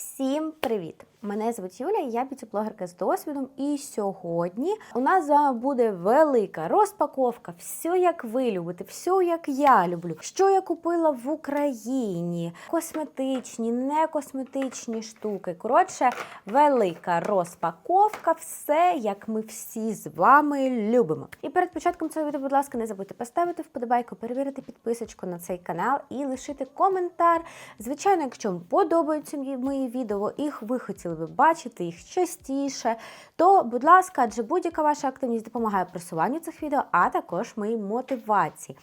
Thanks. Всім привіт! Мене звуть Юля, я б'юті-блогерка з досвідом. І сьогодні у нас з вами буде велика розпаковка. Все як ви любите, все як я люблю. Що я купила в Україні? Косметичні, не косметичні штуки. Коротше, велика розпаковка, все як ми всі з вами любимо. І перед початком цього відео, будь ласка, не забудьте поставити вподобайку, перевірити підписочку на цей канал і лишити коментар. Звичайно, якщо вам подобаються мої- мої відео, їх ви хотіли би бачити їх частіше, то, будь ласка, адже будь-яка ваша активність допомагає просуванню цих відео, а також моїй мотивації.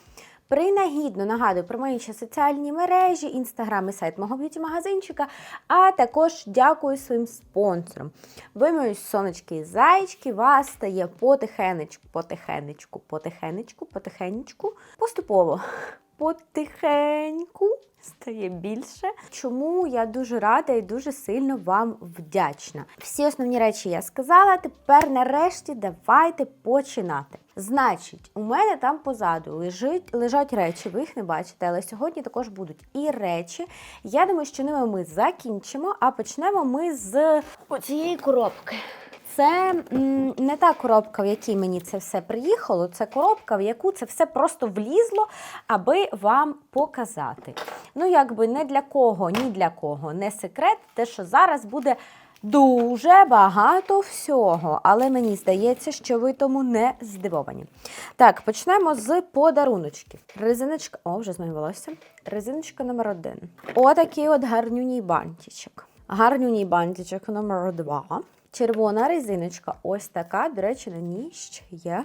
Принагідно нагадую про мої ще соціальні мережі, інстаграм і сайт мого б'юті-магазинчика, а також дякую своїм спонсорам. Ви мої сонечки і зайчки, вас стає потихенечку, потихенечку, потихенечку, потихенечку, поступово, потихеньку стає більше. Чому я дуже рада і дуже сильно вам вдячна. Всі основні речі я сказала. Тепер, нарешті, давайте починати. Значить, у мене там позаду лежить, лежать речі, ви їх не бачите, але сьогодні також будуть і речі. Я думаю, що ними ми закінчимо, а почнемо ми з цієї коробки. Це не та коробка, в якій мені це все приїхало, це коробка, в яку це все просто влізло, аби вам показати. Ну, якби не для кого, ні для кого не секрет, те, що зараз буде дуже багато всього, але мені здається, що ви тому не здивовані. Так, почнемо з подаруночків. Резиночка, о, вже з моїм волоссям. Резиночка номер один. Отакий от гарнюній бантичок. Гарнюній бантичок номер два. Червона резиночка, ось така. До речі, на ній ще є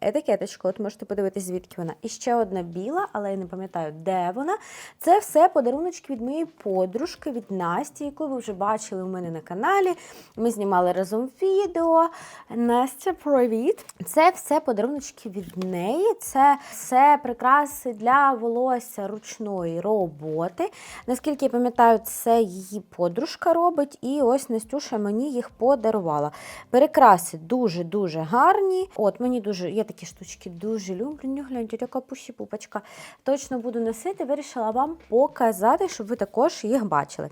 етикеточка. От можете подивитись, звідки вона. І ще одна біла, але я не пам'ятаю, де вона. Це все подаруночки від моєї подружки, від Насті, яку ви вже бачили у мене на каналі. Ми знімали разом відео. Настя, привіт! Це все подаруночки від неї. Це все прикраси для волосся ручної роботи. Наскільки я пам'ятаю, це її подружка робить, і ось Настюша мені їх подарувала. Перекраси дуже-дуже гарні. От мені дуже, я такі штучки дуже люблю. Ну, гляньте, така пуші пупочка. Точно буду носити, вирішила вам показати, щоб ви також їх бачили.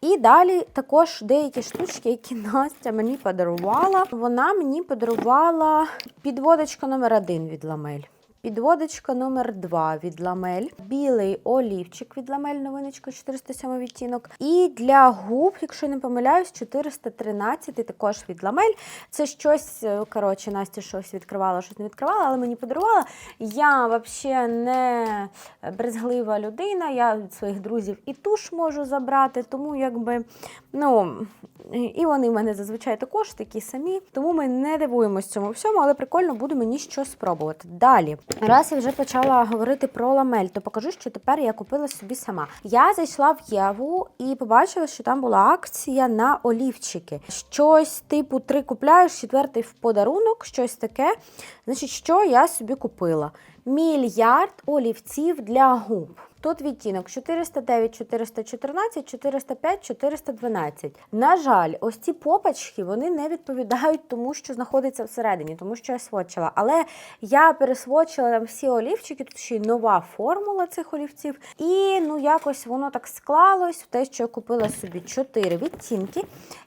І далі також деякі штучки, які Настя мені подарувала. Вона мені подарувала підводочка номер один від ламель. Підводочка номер 2 від ламель, білий олівчик від ламель, новиночка 407 відтінок. І для губ, якщо не помиляюсь, 413 також від ламель. Це щось, е, коротше, Настя щось відкривала, щось не відкривала, але мені подарувала. Я взагалі не брезглива людина, я від своїх друзів і туш можу забрати, тому якби, ну, і вони в мене зазвичай також такі самі, тому ми не дивуємось цьому всьому, але прикольно буде мені щось спробувати. Далі, раз я вже почала говорити про ламель, то покажу, що тепер я купила собі сама. Я зайшла в Єву і побачила, що там була акція на олівчики. Щось типу три купляєш, четвертий в подарунок, щось таке. Значить, що я собі купила? Мільярд олівців для губ. Тут відтінок 409, 414, 405, 412. На жаль, ось ці попачки вони не відповідають тому, що знаходиться всередині, тому що я сводчила. Але я пересводчила там всі олівчики, тут ще й нова формула цих олівців. І ну якось воно так склалось в те, що я купила собі 4 відтінки.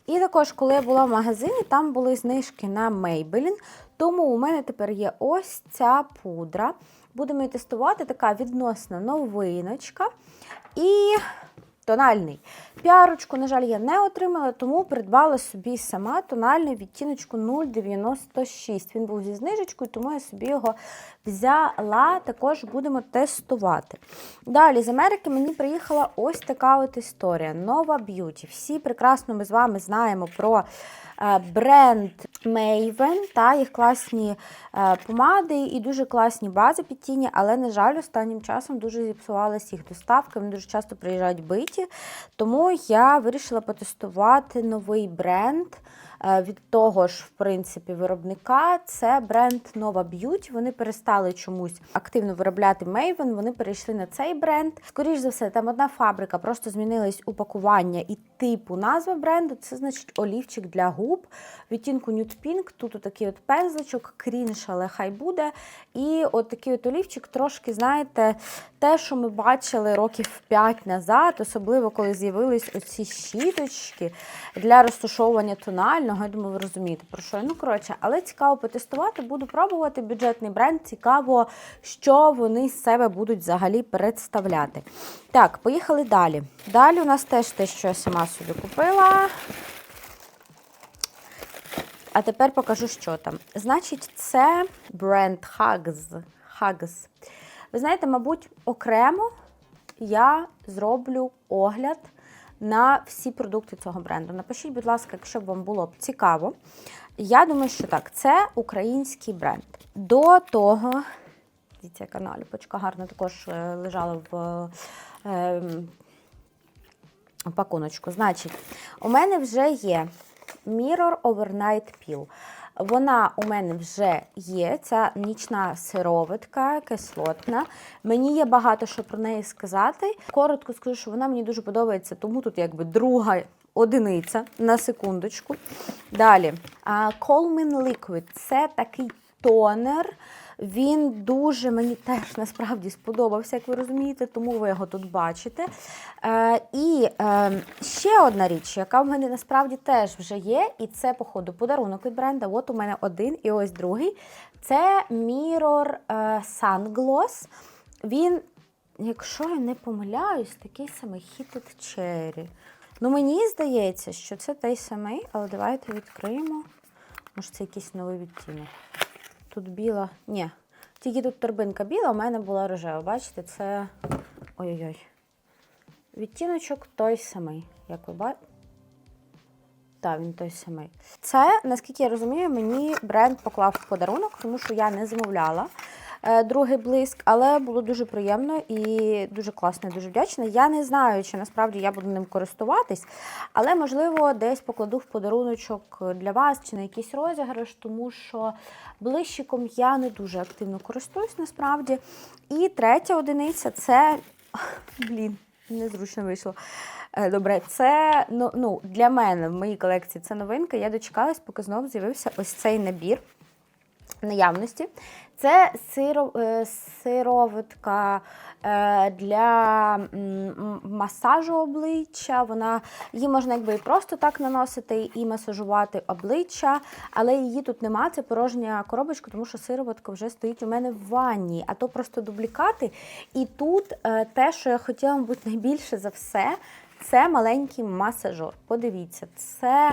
І також, коли я була в магазині, там були знижки на Maybelline. Тому у мене тепер є ось ця пудра. Будемо її тестувати, така відносна новиночка. І тональний. Піарочку, на жаль, я не отримала, тому придбала собі сама тональний відтіночку 0,96. Він був зі знижечкою, тому я собі його взяла. Також будемо тестувати. Далі з Америки мені приїхала ось така от історія. Нова б'юті. Всі прекрасно ми з вами знаємо про е, бренд Maven та їх класні е, помади і дуже класні бази під тіні, але, на жаль, останнім часом дуже зіпсувалась їх доставка. Вони дуже часто приїжджають биті. Тому я вирішила потестувати новий бренд. Е, Від того ж, в принципі, виробника це бренд Nova Beauty. Вони перестали чомусь активно виробляти Maven, вони перейшли на цей бренд. Скоріш за все, там одна фабрика, просто змінились упакування і типу назва бренду. Це значить олівчик для губ відтінку Nude Pink. Тут отакий от пензличок, крінж, але хай буде. І от такий от олівчик, трошки, знаєте, те, що ми бачили років 5 назад, особливо коли з'явились оці щіточки для розташовування тонального. Я думаю, ви розумієте, про що. Ну, коротше, але цікаво потестувати, буду пробувати бюджетний бренд. Цікаво, що вони з себе будуть взагалі представляти. Так, поїхали далі. Далі у нас теж те, що я сама собі купила. А тепер покажу, що там. Значить, це бренд Hugs. Hugs. Ви знаєте, мабуть, окремо я зроблю огляд на всі продукти цього бренду. Напишіть, будь ласка, якщо б вам було б цікаво. Я думаю, що так, це український бренд. До того, дивіться, яка наліпочка гарно також е, лежала в. е, пакуночку. Значить, у мене вже є Mirror Overnight Peel. Вона у мене вже є, ця нічна сироватка, кислотна. Мені є багато що про неї сказати. Коротко скажу, що вона мені дуже подобається, тому тут якби друга одиниця на секундочку. Далі. Colmin Liquid це такий тонер. Він дуже мені теж насправді сподобався, як ви розумієте, тому ви його тут бачите. Е, і е, ще одна річ, яка в мене насправді теж вже є, і це, походу, подарунок від бренда. От у мене один і ось другий. Це Mirror е, Sun Gloss. Він, якщо я не помиляюсь, такий самий Heated Cherry. Ну, мені здається, що це той самий, але давайте відкриємо. Може, це якийсь новий відтінок. Тут біла. Ні, тільки тут торбинка біла, у мене була рожева. Бачите, це. Ой-ой-ой. Відтіночок той самий. Як ви бачите? Так, він той самий. Це, наскільки я розумію, мені бренд поклав в подарунок, тому що я не замовляла другий блиск, але було дуже приємно і дуже класно, дуже вдячна. Я не знаю, чи насправді я буду ним користуватись, але, можливо, десь покладу в подаруночок для вас чи на якийсь розіграш, тому що блищиком я не дуже активно користуюсь насправді. І третя одиниця це. Блін, незручно вийшло. Е, Добре, це ну, ну, для мене в моїй колекції це новинка. Я дочекалась, поки знову з'явився ось цей набір наявності. Це е, сироватка е, для масажу обличчя. Вона, її можна якби і просто так наносити і масажувати обличчя, але її тут нема, це порожня коробочка, тому що сироватка вже стоїть у мене в ванні, а то просто дублікати. І тут е, те, що я хотіла, мабуть, найбільше за все, це маленький масажор. Подивіться, це.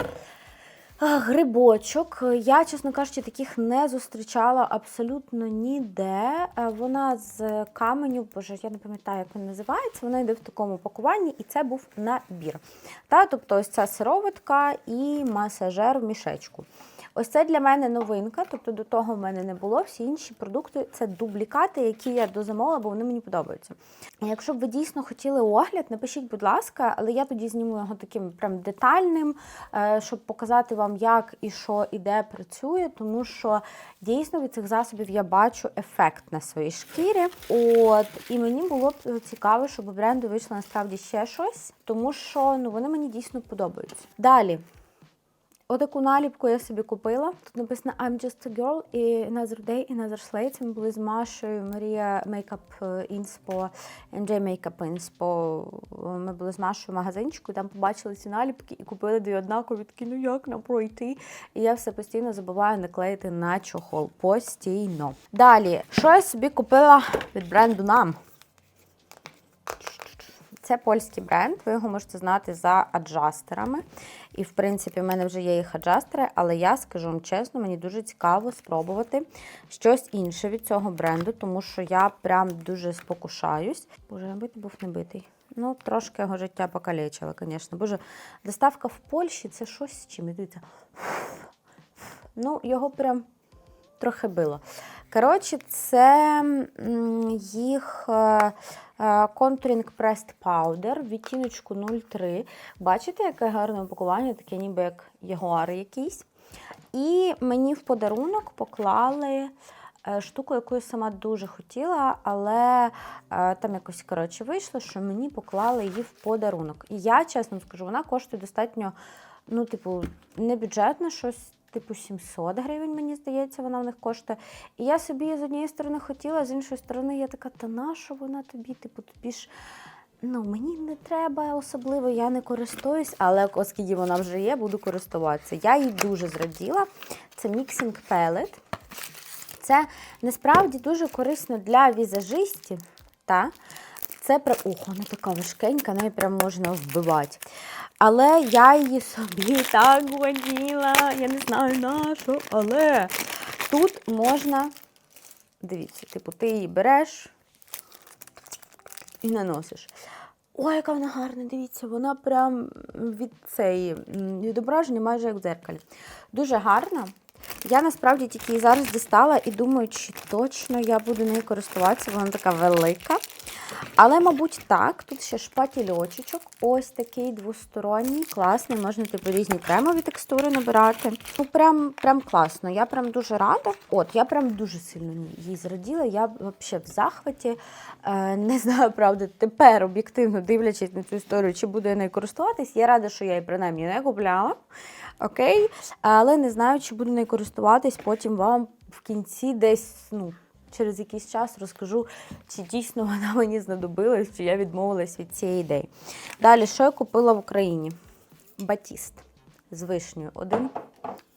Грибочок. Я, чесно кажучи, таких не зустрічала абсолютно ніде. Е, Вона з каменю, боже, я не пам'ятаю, як він називається. Вона йде в такому пакуванні, і це був набір. Та, тобто, ось ця сироватка і масажер в мішечку. Ось це для мене новинка, тобто до того в мене не було. Всі інші продукти це дублікати, які я дозамовила, бо вони мені подобаються. Якщо б ви дійсно хотіли огляд, напишіть, будь ласка, але я тоді зніму його таким прям детальним, е, щоб показати вам, як і що і де працює, тому що дійсно від цих засобів я бачу ефект на своїй шкірі. От і мені було б цікаво, щоб у бренду вийшло насправді ще щось, тому що ну вони мені дійсно подобаються. Далі. Отаку наліпку я собі купила. Тут написано I'm just a girl і Another Day, Another Slate. Ми були з Машою, Марія Makeup Inspo, MJ Makeup Inspo. Ми були з Машою в магазинчику, там побачили ці наліпки і купили дві однакові. Такі, ну як нам пройти? І я все постійно забуваю наклеїти на чохол. Постійно. Далі, що я собі купила від бренду нам? Це польський бренд, ви його можете знати за аджастерами. І, в принципі, в мене вже є їх аджастери, але я скажу вам чесно, мені дуже цікаво спробувати щось інше від цього бренду, тому що я прям дуже спокушаюсь. Боже, набитий був небитий. Ну, трошки його життя покалечила, звісно. Боже, доставка в Польщі це щось з чим. Дивіться. Ну, його прям трохи било. Коротше, це їх е, е, Contouring Pressed Powder відтіночку 03. Бачите, яке гарне упакування, таке ніби як ягуар якийсь. І мені в подарунок поклали е, штуку, яку я сама дуже хотіла, але е, там якось коротше вийшло, що мені поклали її в подарунок. І я, чесно скажу, вона коштує достатньо, ну, типу, не бюджетно, щось типу 700 гривень, мені здається, вона в них коштує. І я собі з однієї сторони хотіла, з іншої сторони, я така, та на що вона тобі? Типу, тобі ж. Ну, мені не треба особливо, я не користуюсь, але оскільки вона вже є, буду користуватися. Я їй дуже зраділа. Це міксинг пелет. Це насправді дуже корисно для візажистів. Та? Це про ухо, вона така важкенька, нею прям можна вбивати. Але я її собі так хотіла, я не знаю на що, але тут можна, дивіться, типу, ти її береш і наносиш. Ой, яка вона гарна, дивіться, вона прям від цієї відображення майже як в дзеркалі. Дуже гарна. Я насправді тільки її зараз дістала і думаю, чи точно я буду нею користуватися, вона така велика. Але, мабуть, так. Тут ще шпательочок. Ось такий двосторонній, класний. Можна типу різні кремові текстури набирати. Ну, прям, прям класно. Я прям дуже рада. От, я прям дуже сильно їй зраділа. Я взагалі в захваті. Е, не знаю, правда, тепер об'єктивно дивлячись на цю історію, чи буду я нею користуватись. Я рада, що я її принаймні не купляла. Окей, але не знаю, чи буду нею користуватись. Потім вам в кінці десь, ну, через якийсь час розкажу, чи дійсно вона мені знадобилась, чи я відмовилась від цієї ідеї. Далі, що я купила в Україні? Батіст з вишнею. Один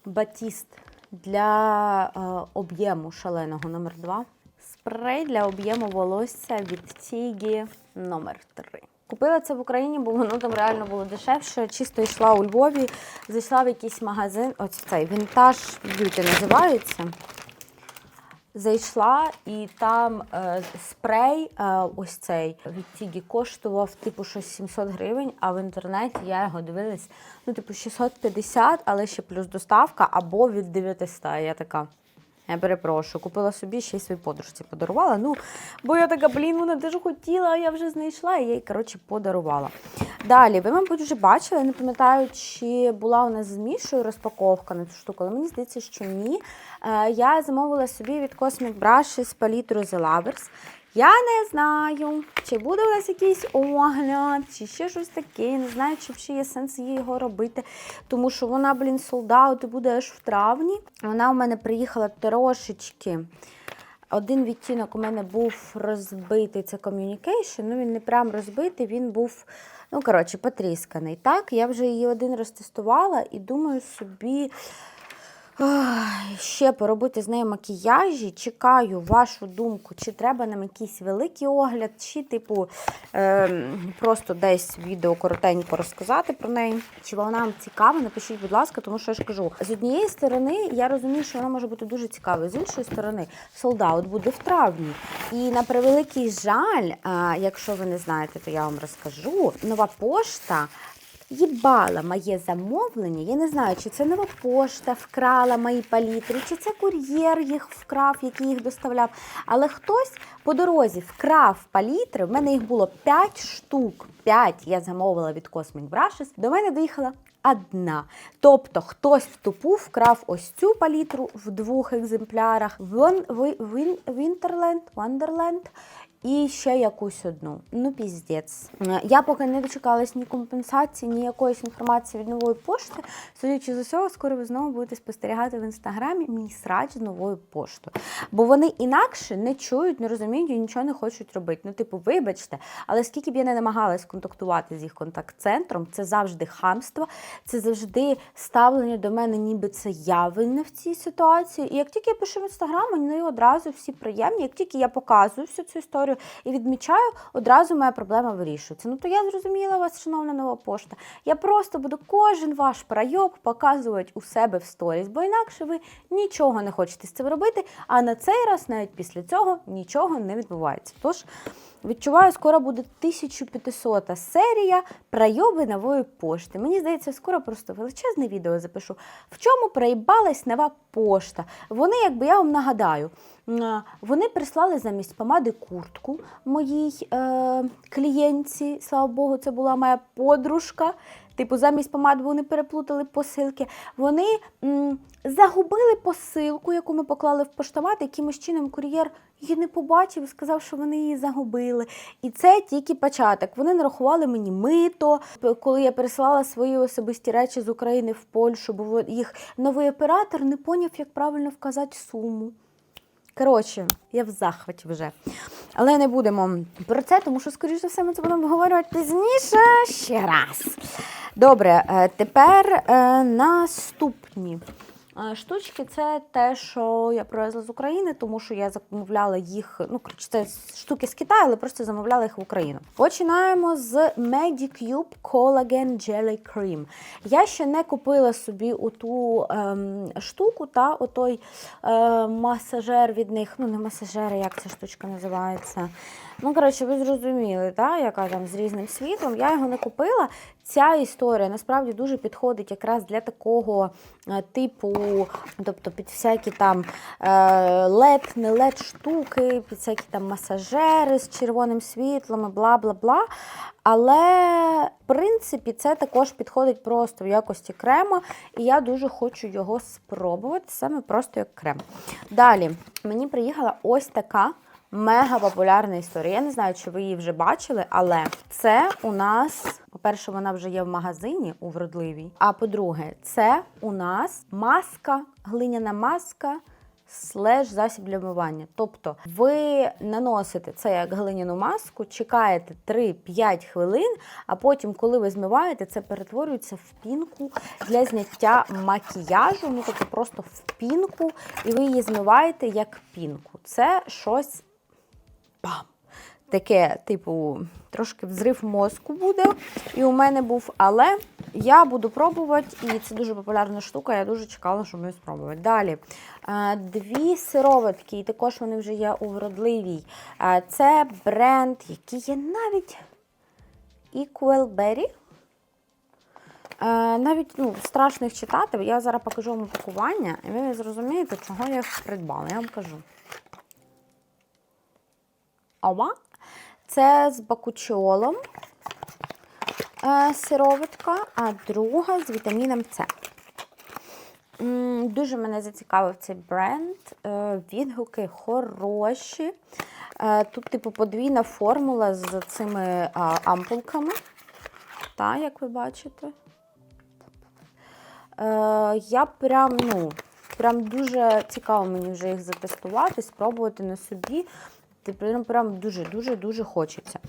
батіст для е, об'єму шаленого номер 2 Спрей для об'єму волосся від Тігі номер 3 Купила це в Україні, бо воно там реально було дешевше. Чисто йшла у Львові, зайшла в якийсь магазин, ось цей вінтаж б'юті називається. Зайшла і там е, спрей, е, ось цей від Тігі коштував типу щось 700 гривень, а в інтернеті я його дивилась, ну, типу 650, але ще плюс доставка або від 900. Я така. Я перепрошую, купила собі ще й своїй подружці подарувала. Ну, бо я така, блін, вона теж хотіла, а я вже знайшла, і я їй, коротше, подарувала. Далі, ви, мабуть, вже бачили, не пам'ятаю, чи була у нас з Мішою розпаковка на цю штуку, але мені здається, що ні. Е, я замовила собі від Cosmic Brushes палітру The Lovers. Я не знаю, чи буде у нас якийсь огляд, чи ще щось таке. Не знаю, чи ще є сенс її його робити. Тому що вона, блін, солдат і буде аж в травні. Вона у мене приїхала трошечки. Один відтінок у мене був розбитий, це communication. Ну, він не прям розбитий, він був, ну, коротше, потрісканий. Так, я вже її один раз тестувала і думаю собі. Ще поробити з нею макіяжі. Чекаю вашу думку, чи треба нам якийсь великий огляд, чи, типу, е, просто десь відео коротенько розказати про неї. Чи вона вам цікава, напишіть, будь ласка, тому що я ж кажу, з однієї сторони, я розумію, що вона може бути дуже цікавою, з іншої сторони, солдат буде в травні. І на превеликий жаль, а, якщо ви не знаєте, то я вам розкажу. Нова пошта їбала моє замовлення. Я не знаю, чи це нова пошта вкрала мої палітри, чи це кур'єр їх вкрав, який їх доставляв. Але хтось по дорозі вкрав палітри. В мене їх було 5 штук. 5 я замовила від Cosmic Brushes. До мене доїхала одна. Тобто хтось в тупу вкрав ось цю палітру в двох екземплярах. Вон, ви, він, і ще якусь одну. Ну, піздець. Я поки не дочекалась ні компенсації, ні якоїсь інформації від нової пошти. Судячи з усього, скоро ви знову будете спостерігати в інстаграмі мій срач з новою поштою. Бо вони інакше не чують, не розуміють і нічого не хочуть робити. Ну, типу, вибачте, але скільки б я не намагалась контактувати з їх контакт-центром, це завжди хамство, це завжди ставлення до мене, ніби це я винна в цій ситуації. І як тільки я пишу в інстаграм, вони одразу всі приємні. Як тільки я показую всю цю історію і відмічаю, одразу моя проблема вирішується. Ну то я зрозуміла вас, шановна нова пошта. Я просто буду кожен ваш пройоб показувати у себе в сторіс, бо інакше ви нічого не хочете з цим робити. А на цей раз, навіть після цього, нічого не відбувається. Тож. Відчуваю, скоро буде 1500 серія пройоби нової пошти. Мені здається, скоро просто величезне відео запишу. В чому проїбалась нова пошта? Вони, якби я вам нагадаю, вони прислали замість помади куртку моїй е, клієнтці. Слава Богу, це була моя подружка. Типу, замість помади вони переплутали посилки. Вони м, загубили посилку, яку ми поклали в поштомат, якимось чином кур'єр її не побачив і сказав, що вони її загубили. І це тільки початок. Вони нарахували мені мито, коли я пересилала свої особисті речі з України в Польщу, бо їх новий оператор не поняв, як правильно вказати суму. Коротше, я в захваті вже. Але не будемо про це, тому що, скоріш за все, ми це будемо обговорювати пізніше ще раз. Добре, е, тепер е, наступні. Штучки це те, що я привезла з України, тому що я замовляла їх. Ну, це штуки з Китаю, але просто замовляла їх в Україну. Починаємо з Medicube Collagen Jelly Cream. Я ще не купила собі оту ем, штуку, та отой е, масажер від них. Ну, не масажер, як ця штучка називається. Ну, коротше, ви зрозуміли, та, яка там з різним світлом. Я його не купила. Ця історія насправді дуже підходить якраз для такого е, типу, тобто під всякі там е, лед, не лед штуки, під всякі там масажери з червоним світлом, бла бла бла. Але, в принципі, це також підходить просто в якості крема, і я дуже хочу його спробувати, саме просто як крем. Далі, мені приїхала ось така мега популярна історія. Я не знаю, чи ви її вже бачили, але це у нас, по-перше, вона вже є в магазині у вродливій. А по-друге, це у нас маска, глиняна маска. Слеш засіб для вмивання. Тобто ви наносите це як глиняну маску, чекаєте 3-5 хвилин, а потім, коли ви змиваєте, це перетворюється в пінку для зняття макіяжу, ну тобто просто в пінку, і ви її змиваєте як пінку. Це щось бам! Таке, типу, трошки взрив мозку буде. І у мене був, але я буду пробувати, і це дуже популярна штука. Я дуже чекала, щоб її спробувати. Далі е, дві сироватки, і також вони вже є у вродливій. Е, Це бренд, який є навіть Equal Berry. Е, Навіть ну, страшно читати. Я зараз покажу вам упакування, і ви зрозумієте, чого я їх придбала. Я вам кажу. Ова. Це з бакучолом е, сироватка, а друга з вітаміном С. Дуже мене зацікавив цей бренд. Е, Відгуки хороші. Е, Тут, типу, подвійна формула з цими ампулками. Та, як ви бачите. Я прям, ну, прям дуже цікаво мені вже їх затестувати, спробувати на собі. Прям прям дуже-дуже-дуже хочеться.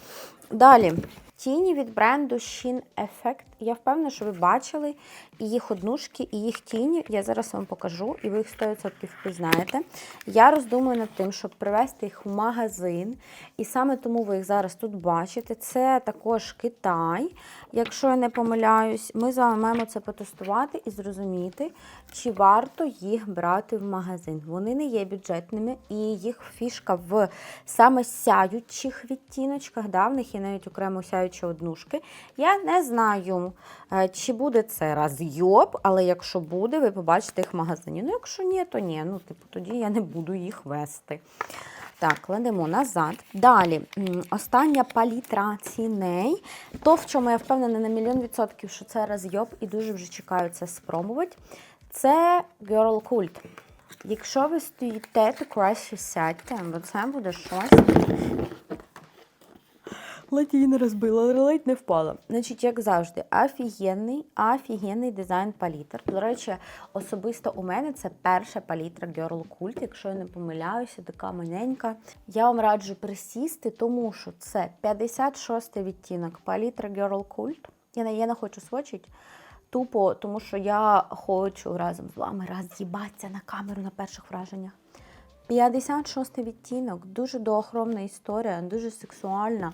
Далі, тіні від бренду Shin Effect. Я впевнена, що ви бачили і їх однушки, і їх тіні. Я зараз вам покажу, і ви їх 100% впізнаєте. Я роздумую над тим, щоб привезти їх в магазин. І саме тому ви їх зараз тут бачите. Це також Китай. Якщо я не помиляюсь, ми з вами маємо це потестувати і зрозуміти, чи варто їх брати в магазин. Вони не є бюджетними, і їх фішка в саме сяючих відтіночках. Да, в них є навіть окремо сяючі однушки. Я не знаю, е, чи буде це розйоб, але якщо буде, ви побачите їх в магазині. Ну, якщо ні, то ні. Ну, типу, тоді я не буду їх вести. Так, кладемо назад. Далі, остання палітра ціней. То, в чому я впевнена на мільйон відсотків, що це розйоб і дуже вже чекаю це спробувати. Це Girl Cult. Якщо ви стоїте, то краще сядьте, бо це буде щось. Ледь її не розбила, але ледь не впала. Значить, як завжди, офігенний, офігенний дизайн палітр. До речі, особисто у мене це перша палітра Girl Cult, якщо я не помиляюся, така маленька. Я вам раджу присісти, тому що це 56 відтінок палітра Girl Cult. Я не, я не хочу свочити. Тупо, тому що я хочу разом з вами роз'їбатися на камеру на перших враженнях. 56 відтінок, дуже доохромна історія, дуже сексуальна.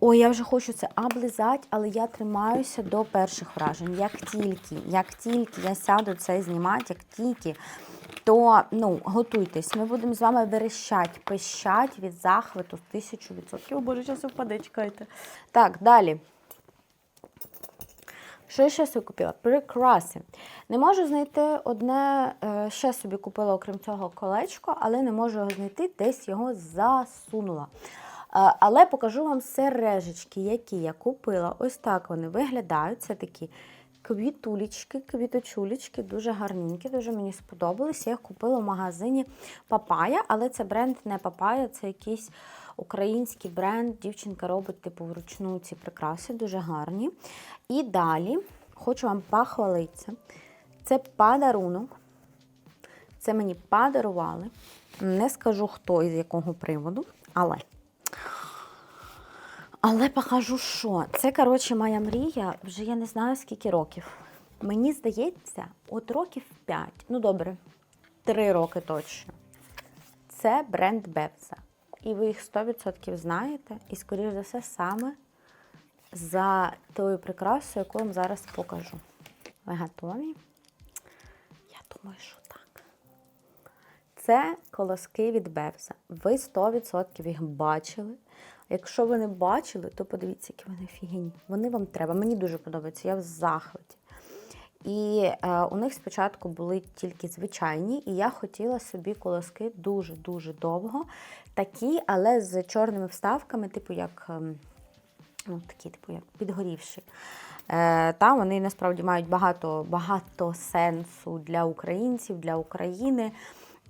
Ой, я вже хочу це облизати, але я тримаюся до перших вражень. Як тільки, як тільки я сяду це знімати, як тільки, то ну, готуйтесь. Ми будемо з вами верещать, пищать від захвату тисячу відсотків. О, Боже, зараз впаде, чекайте. Так, далі. Що я ще собі купила? Прикраси. Не можу знайти одне, е, ще собі купила, окрім цього, колечко, але не можу його знайти, десь його засунула. Е, Але покажу вам сережечки, які я купила. Ось так вони виглядають. Це такі квітулечки, квіточулечки, дуже гарненькі, дуже мені сподобались. Я їх купила в магазині Папая, але це бренд не Папая, це якийсь український бренд. Дівчинка робить типу вручну ці прикраси, дуже гарні. І далі хочу вам похвалитися. Це подарунок. Це мені подарували. Не скажу хто і з якого приводу, але. Але покажу, що. Це, коротше, моя мрія вже я не знаю скільки років. Мені здається, от років 5, ну добре, 3 роки точно. Це бренд Бевза. І ви їх 100% знаєте. І, скоріш за все, саме за тою прикрасою, яку вам зараз покажу. Ви готові? Я думаю, що так. Це колоски від Бевза. Ви 100% їх бачили. Якщо ви не бачили, то подивіться, які вони офігенні. Вони вам треба. Мені дуже подобаються, я в захваті. І е, у них спочатку були тільки звичайні, і я хотіла собі колоски дуже-дуже довго. Такі, але з чорними вставками, типу як ем, ну, такі, типу, як підгорівші. Е, та вони насправді мають багато, багато сенсу для українців, для України.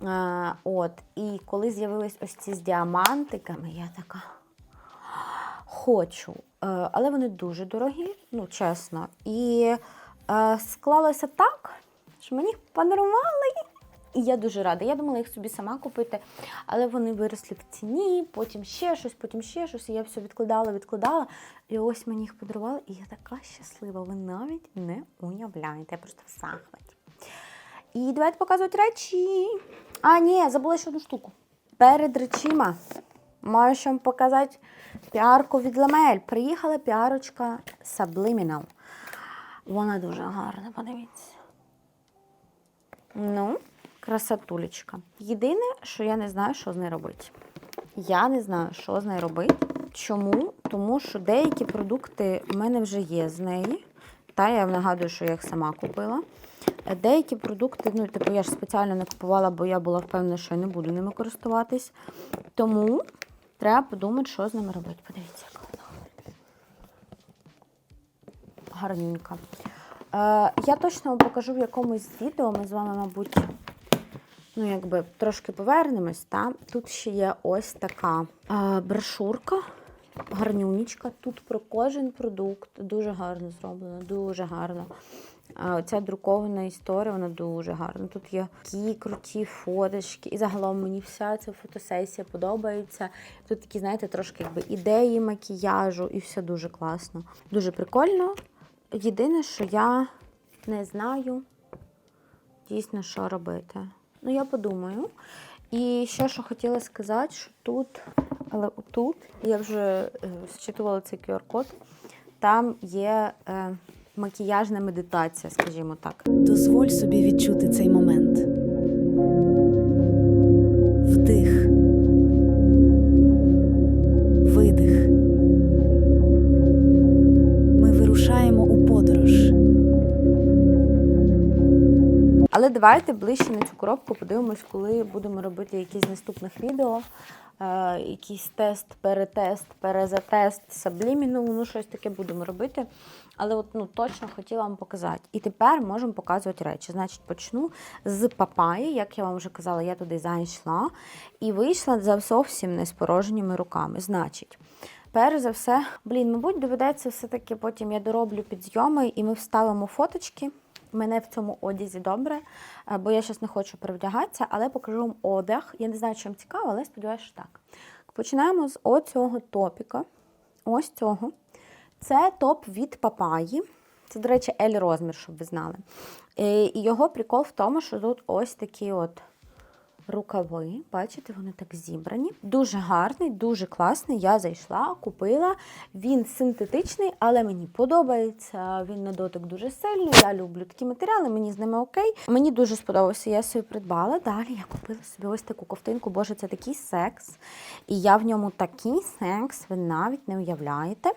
Е, от, і коли з'явились ось ці з діамантиками, я така хочу. Е, але вони дуже дорогі, ну чесно. І склалося так, що мені їх подарували. І я дуже рада. Я думала їх собі сама купити, але вони виросли в ціні, потім ще щось, потім ще щось. І я все відкладала, відкладала. І ось мені їх подарували, і я така щаслива. Ви навіть не уявляєте. Я просто в захваті. І давайте показувати речі. А, ні, забула ще одну штуку. Перед речима маю ще вам показати піарку від Ламель. Приїхала піарочка Subliminal. Вона дуже гарна, подивіться. Ну, красотулечка. Єдине, що я не знаю, що з нею робити. Я не знаю, що з нею робити. Чому? Тому що деякі продукти в мене вже є з неї. Та я нагадую, що я їх сама купила. Деякі продукти, ну, типу, я ж спеціально не купувала, бо я була впевнена, що я не буду ними користуватись. Тому треба подумати, що з ними робити. Подивіться, яка вона гарненька. Е, я точно вам покажу в якомусь відео. Ми з вами, мабуть, ну, якби трошки повернемось. Та? Тут ще є ось така е, брошурка, гарнюнічка. Тут про кожен продукт дуже гарно зроблено, дуже гарно. А Ця друкована історія, вона дуже гарна. Тут є такі круті фоточки. І загалом мені вся ця фотосесія подобається. Тут такі, знаєте, трошки якби ідеї макіяжу, і все дуже класно. Дуже прикольно. Єдине, що я не знаю дійсно, що робити. Ну, я подумаю. І ще, що хотіла сказати, що тут, але тут, я вже е, зчитувала цей QR-код, там є е, макіяжна медитація, скажімо так. Дозволь собі відчути цей момент. Давайте ближче на цю коробку подивимось, коли будемо робити якісь наступних відео. Е, якийсь тест, перетест, перезатест, сабліміну, ну щось таке будемо робити. Але от, ну, точно хотіла вам показати. І тепер можемо показувати речі. Значить, почну з папаї. Як я вам вже казала, я туди зайшла і вийшла зовсім не з порожніми руками. Значить, перш за все, блін, мабуть, доведеться все-таки потім я дороблю підйоми і ми вставимо фоточки. Мене в цьому одязі добре, е, бо я зараз не хочу перевдягатися, але покажу вам одяг. Я не знаю, чим цікаво, але сподіваюся, що так. Починаємо з оцього топіка. Ось цього. Це топ від папаї. Це, до речі, L розмір, щоб ви знали. Е, І його прикол в тому, що тут ось такі от рукави. Бачите, вони так зібрані. Дуже гарний, дуже класний. Я зайшла, купила. Він синтетичний, але мені подобається. Він на дотик дуже сильний. Я люблю такі матеріали, мені з ними окей. Мені дуже сподобався, я собі придбала. Далі я купила собі ось таку ковтинку. Боже, це такий секс. І я в ньому такий секс, ви навіть не уявляєте.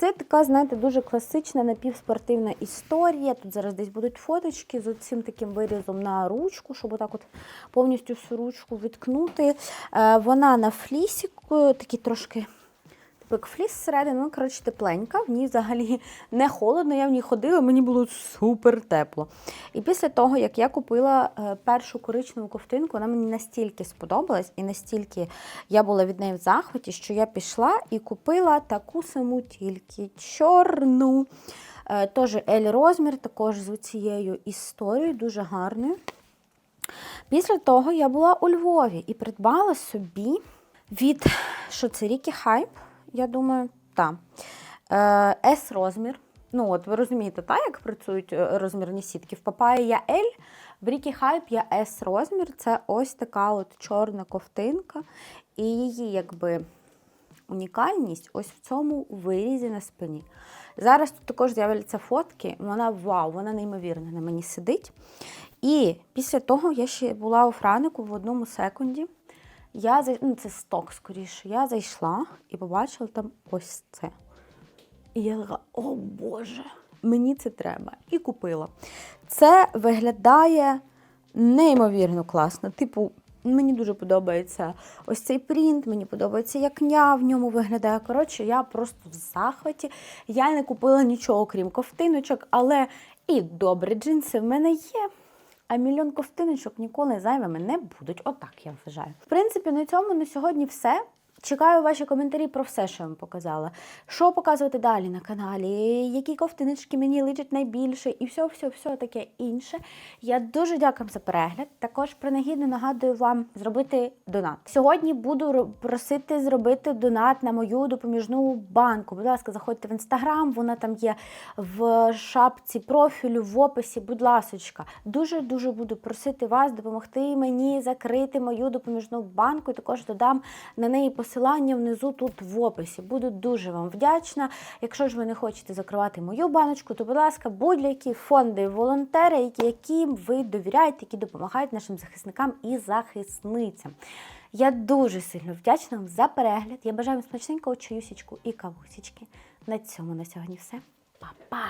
Це така, знаєте, дуже класична напівспортивна історія. Тут зараз десь будуть фоточки з цим таким вирізом на ручку, щоб отак от повністю всю ручку відкнути. Е, Вона на флісіку, такі трошки пикфліс всередину, ну, коротше, тепленька, в ній взагалі не холодно, я в ній ходила, мені було супер тепло. І після того, як я купила е, першу коричневу ковтинку, вона мені настільки сподобалась, і настільки я була від неї в захваті, що я пішла і купила таку саму тільки чорну. Е, Теж L розмір, також з цією історією, дуже гарною. Після того я була у Львові і придбала собі від що Хайп, я думаю, так. S розмір. Ну, от ви розумієте, та, як працюють е, розмірні сітки. В Папаї я L, в Рікі Хайп я S розмір. Це ось така от чорна ковтинка. І її якби унікальність ось в цьому вирізі на спині. Зараз тут також з'являться фотки. Вона вау, вона неймовірна на мені сидить. І після того я ще була у Франику в одному секунді. Я зай- ну, це сток скоріше. Я зайшла і побачила там ось це. І я така, о Боже, мені це треба. І купила. Це виглядає неймовірно класно. Типу, мені дуже подобається ось цей принт, мені подобається, як ня в ньому виглядає. Коротше, я просто в захваті. Я не купила нічого, крім ковтиночок, але і добре джинси в мене є. А мільйон ковтиночок ніколи зайвими не будуть. Отак я вважаю. В принципі, на цьому на сьогодні все. Чекаю ваші коментарі про все, що я вам показала. Що показувати далі на каналі, які ковтиночки мені личать найбільше, і все, все, все таке інше. Я дуже дякую за перегляд. Також принагідно нагадую вам зробити донат. Сьогодні буду просити зробити донат на мою допоміжну банку. Будь ласка, заходьте в інстаграм, вона там є в шапці профілю, в описі. Будь ласочка, дуже дуже буду просити вас допомогти мені закрити мою допоміжну банку. І також додам на неї посилання внизу тут в описі. Буду дуже вам вдячна. Якщо ж ви не хочете закривати мою баночку, то, будь ласка, будь-які фонди, волонтери, яким ви довіряєте, які допомагають нашим захисникам і захисницям. Я дуже сильно вдячна вам за перегляд. Я бажаю вам смачненького чаюсічку і кавусічки. На цьому на сьогодні все. Па-па!